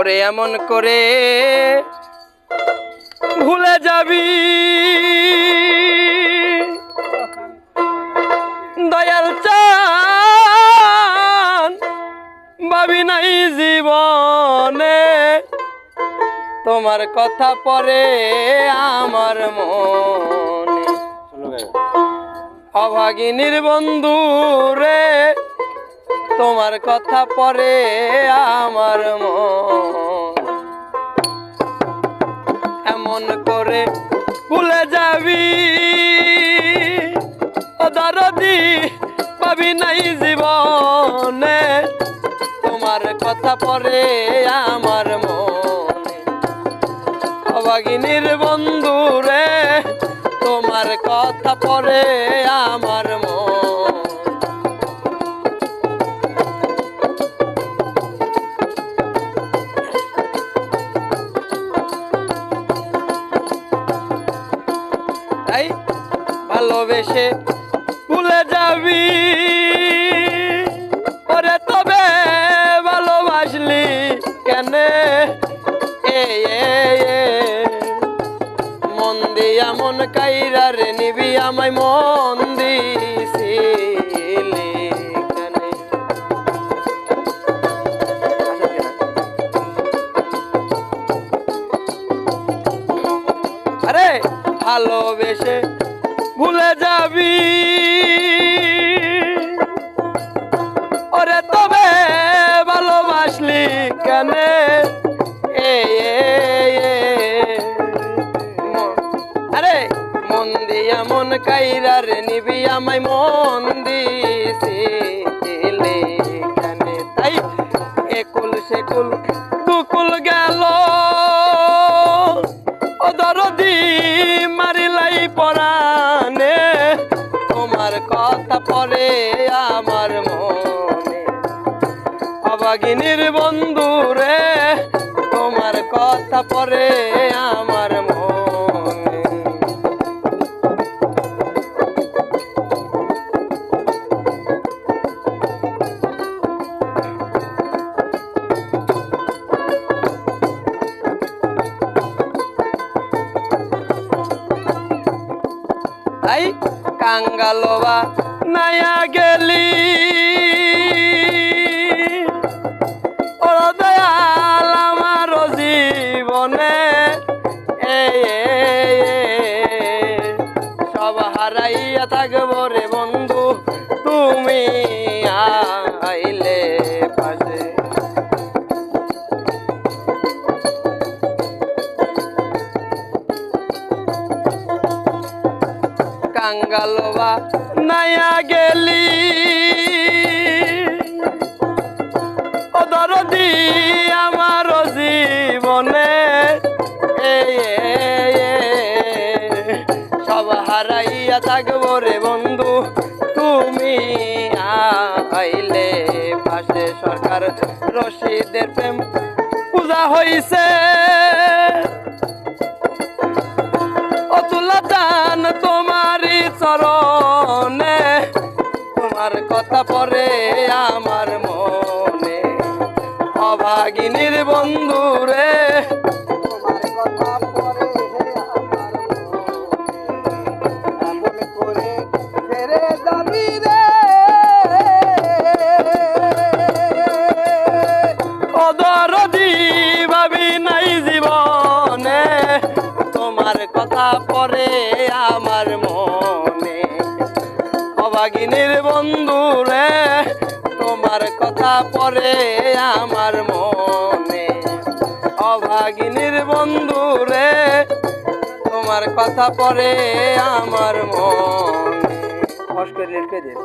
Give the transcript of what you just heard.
ওরে এমন করে ভুলে যাবি। দয়াল চান ভাবি নাই জীবনে তোমার কথা পরে আমার মনে। অভাগিনীর বন্ধু রে তোমার কথা পরে আমার মন। এমন করে ভুলে যাবি। পাবি নাই জীবনে। তোমার কথা পরে আমার মনে। অভাগিনীর বন্ধু রে তোমার কথা পরে ভালোবেসে ভুলে যাবি। ওরে তবে ভালোবাসলি কেন? এ। মন দিয়া মন কাইরার নিবি আমায় মন দিছিলি ভালোবেসে ভুলে যাবি। ওরে, তবে ভালোবাসলি কেন? আরে, মন দিয়া মন কাইরার নিবি আমায় মন দিছিলি কথা আমার মনে। অবাগিনীর বন্ধু রে তোমার কথা পরে আমার মনে। কাঙ্গালোবা। নায়া গেলি। দয়াল আমার জীবনে সব হারাইয়া থাকব রে বন্ধু তুমি আইলে পাশে। কাঙ্গালবা নায়া গেলি। ও দরদি, আমার জীবনে সব হারাইয়া থাকব রে বন্ধু, তুমি আইলে পাশে সরকার রশিদের প্রেম পূজা হইছে। অতুলা দান তোমারই কথা পরে আমার মনে। অভাগিনীর বন্ধু রে। ভাবি নাই জীবনে। তোমার কথা পরে অভাগিনীর বন্ধু রে, তোমার কথা পরে আমার মনে। অভাগিনীর বন্ধু রে, তোমার কথা পরে আমার মনে। কষ্ট দিন